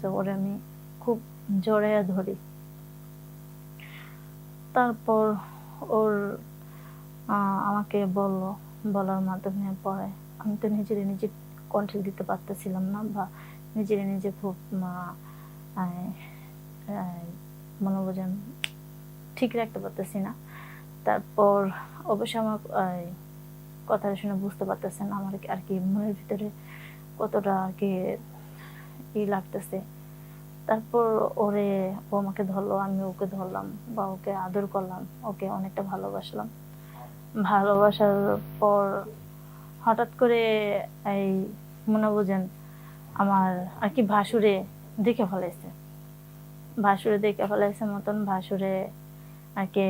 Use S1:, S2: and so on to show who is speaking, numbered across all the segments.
S1: তো ওরে আমি খুব জড়াইয়া ধরি। তারপর ওর আমাকে বলল বলার মাধ্যমে পরে আমি তো নিজেরে নিজে কন্ট্রোল দিতে পারতেছিলাম না বা নিজেরে নিজে খুব আহ, ঠিক রাখতে পারতেছি না। তারপর অবশ্য আমার কথাটা শুনে বুঝতে পারতেছেন আমার আর কি মনের ভিতরে কতটা আর কি ই লাগতেছে। তারপর ওরে, ও আমাকে ধরলো, আমি ওকে ধরলাম বা ওকে আদর করলাম, ওকে অনেকটা ভালোবাসলাম। ভালোবাসার পর হঠাৎ করে এই মনে বোঝেন, আমার আর কি ভাসুরে দেখে ফেলাইছে। ভাসুরে দেখে ফেলাইছে মতন ভাসুরে আর কি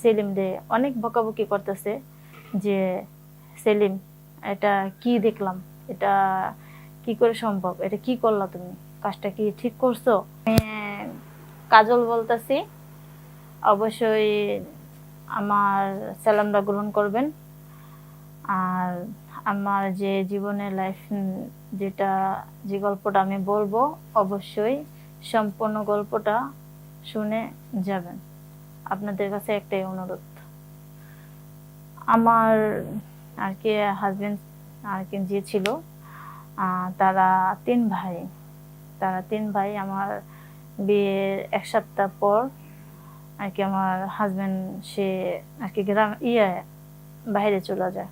S1: সেলিম রে অনেক বকাবকি করতেছে যে, সেলিম, এটা কি দেখলাম? এটা কি করে সম্ভব? এটা কি করলা তুমি? কাজটা কি ঠিক করছ? কাজল বলতেছি, অবশ্যই আমার সালামটা গ্রহণ করবেন। আর আমার যে জীবনের লাইফ যেটা, যে গল্পটা আমি বলব, অবশ্যই সম্পূর্ণ গল্পটা শুনে যাবেন। আপনাদের কাছে একটাই অনুরোধ। আমার আর কি হাজবেন্ড আর কি যে ছিল তারা তিন ভাই। তারা তিন ভাই আমার বিয়ের এক সপ্তাহ পর আর কি আমার হাজব্যান্ড সে আর কি গ্রাম ইয়ে বাইরে চলে যায়।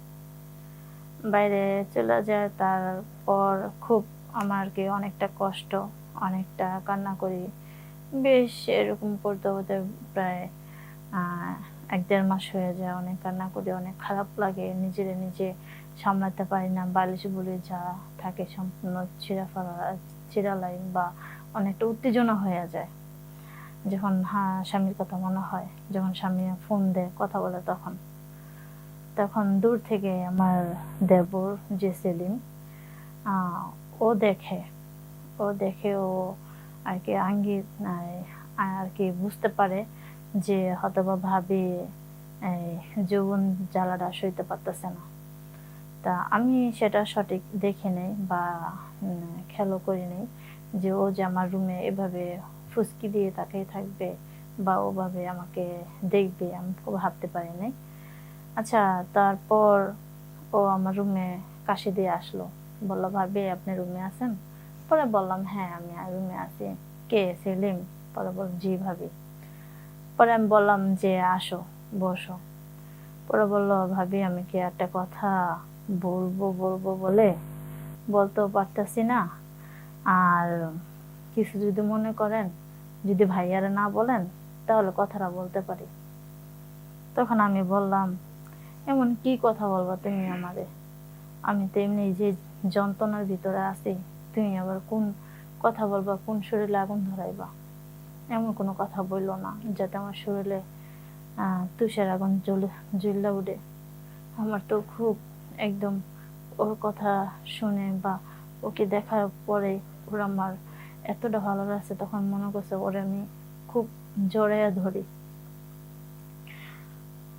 S1: বাইরে চলে যায়, তারপর খুব আমার কি অনেকটা কষ্ট, অনেকটা কান্না করি বেশ এরকম করতে হতে প্রায় এক দেড় মাস হয়ে যায় অনেক কান্না করে অনেক খারাপ লাগে নিজেরে নিজে সামলাতে পারি না বালিশ বলে যা থাকে সম্পূর্ণ ছিঁড়া ফেলা চিরালাই বা অনেকটা উত্তেজনা হয়ে যায়। যখন হ্যাঁ স্বামীর কথা মনে হয় যখন স্বামী ফোন দেয় কথা বলে তখন। তখন দূর থেকে আমার দেবর যে সেলিম ও দেখে ও দেখে ও আর কি আঙ্গিক আহ, আর কি বুঝতে পারে যে হয়তোবা ভাবি যৌবন জ্বালাটা সইতে পারতেছে না। তা আমি সেটা সঠিক দেখে নেই বা খেয়ালও করি নেই যে ও যে আমার রুমে এভাবে ফুসকি দিয়ে তাকিয়ে থাকবে বা ওভাবে আমাকে দেখবে, আমি ভাবতে পারি নাই। আচ্ছা তারপর ও আমার রুমে কাশি দিয়ে আসলো। বলল, ভাবি, আপনি রুমে আছেন? পরে বললাম হ্যাঁ আমি রুমে আছি। কে? সেলিম? পরে বল জি, ভাবি। পরে আমি বললাম যে, আসো, বসো। পরে বলল, ভাবি, আমি কি একটা কথা বলব বলব বলে? বলতেও পারতেছি না। আর কিছু যদি মনে করেন, যদি ভাইয়ারা না বলেন, তাহলে কথাটা বলতে পারি। তখন আমি বললাম, এমন কি কথা বলবা তুমি আমারে? আমি তো এমনি যে যন্ত্রণার ভিতরে আছি, তুমি আবার কোন কথা বলবা, কোন শরীরে আগুন ধরাইবা? এমন কোনো কথা বলল না, যাতে আমার শরীরে তুষার আগুন জ্বললে উঠে। আমার তো খুব একদম ওর কথা শুনে বা ওকে দেখার পরে ওর আমার এতটা ভালো লাগছে, তখন মনে করছে ওরে আমি খুব জড়াইয়া ধরি।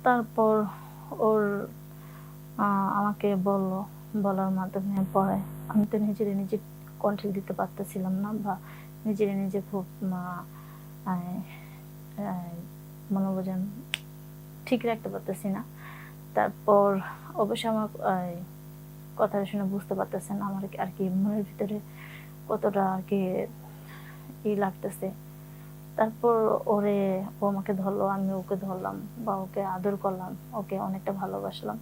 S1: তারপর ওর আমাকে বলল, বলার মাধ্যমে পরে, আমি তো নিজেরে নিজে কন্ট্রোল দিতে পারতেছিলাম না বা নিজেরে নিজে খুব মনে বোঝেন ঠিক রাখতে পারতেছি না। তারপর অবশ্য আমার কথাটা শুনে বুঝতে পারতেছেন আমার আর কি মনের ভিতরে কতটা আর কি ই লাগতেছে। তারপর ওরে, ও আমাকে ধরলো, আমি ওকে ধরলাম বা ওকে আদর করলাম, ওকে অনেকটা ভালোবাসলাম।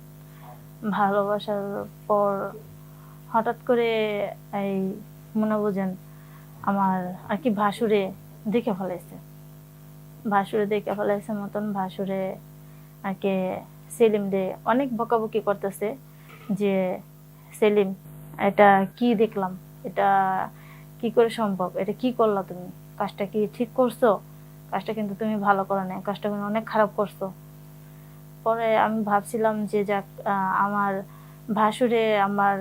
S1: ভালোবাসার পর হঠাৎ করে এই মনে বোঝেন আমার আর কি ভাসুরে দেখে ফেলাইছে। ভাসুরে দেখে ফেলাইছে মতন ভাসুরে আর কি সেলিম রে অনেক বকাবকি করতেছে যে, সেলিম, এটা কি দেখলাম? এটা কি করে সম্ভব? এটা কি করলা তুমি? কাজটা কি ঠিক করছ? কাজটা কিন্তু তুমি ভালো করো না কাজটা কিন্তু অনেক খারাপ করছ। পরে আমি ভাবছিলাম যে, যাক আমার ভাসুরে আমার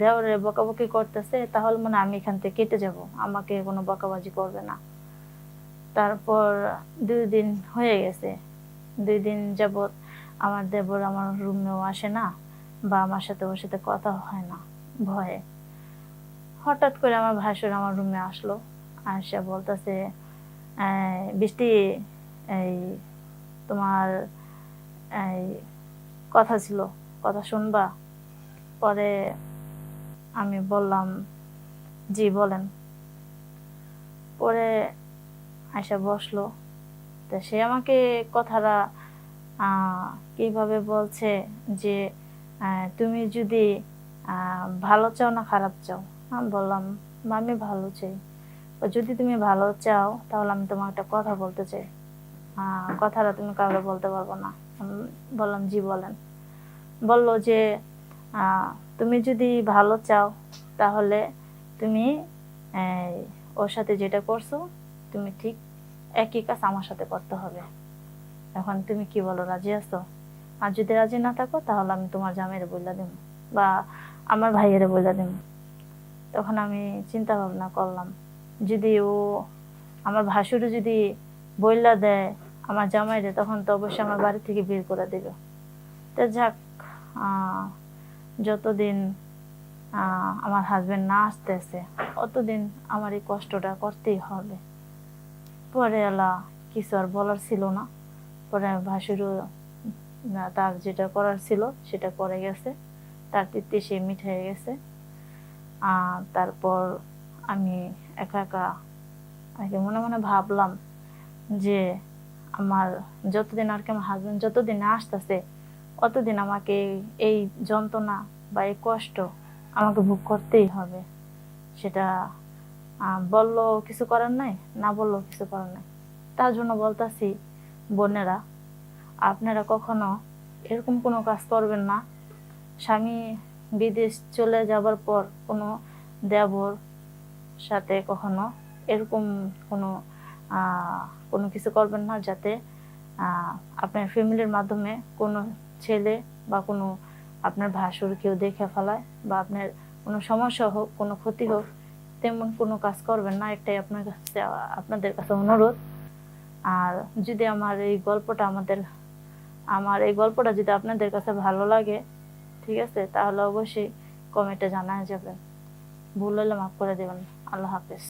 S1: দেওরে বকাবকি করতেছে, তাহলে মানে আমি এখান থেকে কেটে যাব। আমাকে কোনো বকাবাজি করবে না। তারপর দুই দিন হয়ে গেছে। দুই দিন যাবত আমার দেবর আমার রুমেও আসে না বা আমার সাথে ওর সাথে কথা হয় না, ভয়ে। হঠাৎ করে আমার ভাসুর আমার রুমে আসলো। আসে বলতেছে বৃষ্টি, এই তোমার, এই কথা ছিল, কথা শুনবা? পরে আমি বললাম জি বলেন। পরে আয়সা বসল। তো সে আমাকে কথাটা কীভাবে বলছে যে তুমি যদি ভালো চাও না খারাপ চাও? আমি বললাম "মা, আমি ভালো চাই। যদি তুমি ভালো চাও তাহলে আমি তোমার একটা কথা বলতে চাই। কথাটা তুমি কাউকে বলতে পারব না। বললাম জি বলেন। বলল যে তুমি যদি ভালো চাও, তাহলে তুমি ওর সাথে যেটা করছ, তুমি ঠিক একই কাজ আমার সাথে করতে হবে। এখন তুমি কি বলো, রাজি আছো? আর যদি রাজি না থাকো, তাহলে আমি তোমার জামাইরে বইলা দিব, বা আমার ভাইয়েরে বইলা দিব। তখন আমি চিন্তা ভাবনা করলাম, যদি ও আমার ভাসুরে যদি বইলা দেয় আমার জামাই জামাইরে, তখন তো অবশ্যই আমার বাড়ি থেকে বের করে দেবে। তো যাক যতদিন আমার হাজবেন্ড না আসতেছে, অতদিন আমার এই কষ্টটা করতেই হবে। পরে এলা কিছু আর বলার ছিল না। পরে ভাসুরও তার যেটা করার ছিল সেটা করে গেছে। তার তৃপ্তি সে মিঠে গেছে। তারপর আমি একা একা, আগে মনে মনে ভাবলাম যে, আমার যতদিন আর কি আমার হাজবেন্ড যতদিন আসতেছে অতদিন আমাকে এই- যন্ত্রণা বা এই কষ্ট আমাকে ভোগ করতেই হবে? সেটা বলল কিছু করার নাই, না বলল কিছু করার নাই। তার জন্য বলতাছি, বোনেরা, আপনারা কখনো এরকম কোনো কাজ করবেন না। স্বামী বিদেশ চলে যাবার পর কোনো দেবর সাথে কখনো এরকম কোনো কোনো কিছু করবেন না যাতে আপনার ফ্যামিলির মাধ্যমে কোনো ছেলে বা কোনো আপনার ভাসুর কেউ দেখে ফেলায় বা আপনার কোনো সমস্যা হোক, কোনো ক্ষতি হোক, তেমন কোনো কাজ করবেন না, এটাই আপনার কাছে, আপনাদের কাছে অনুরোধ। আর যদি আমার এই গল্পটা আমাদের, আমার এই গল্পটা যদি আপনাদের কাছে ভালো লাগে, ঠিক আছে, তাহলে অবশ্যই কমেন্টে জানায় যাবেন। ভুল হলে মাফ করে দেবেন। আল্লাহ হাফেজ।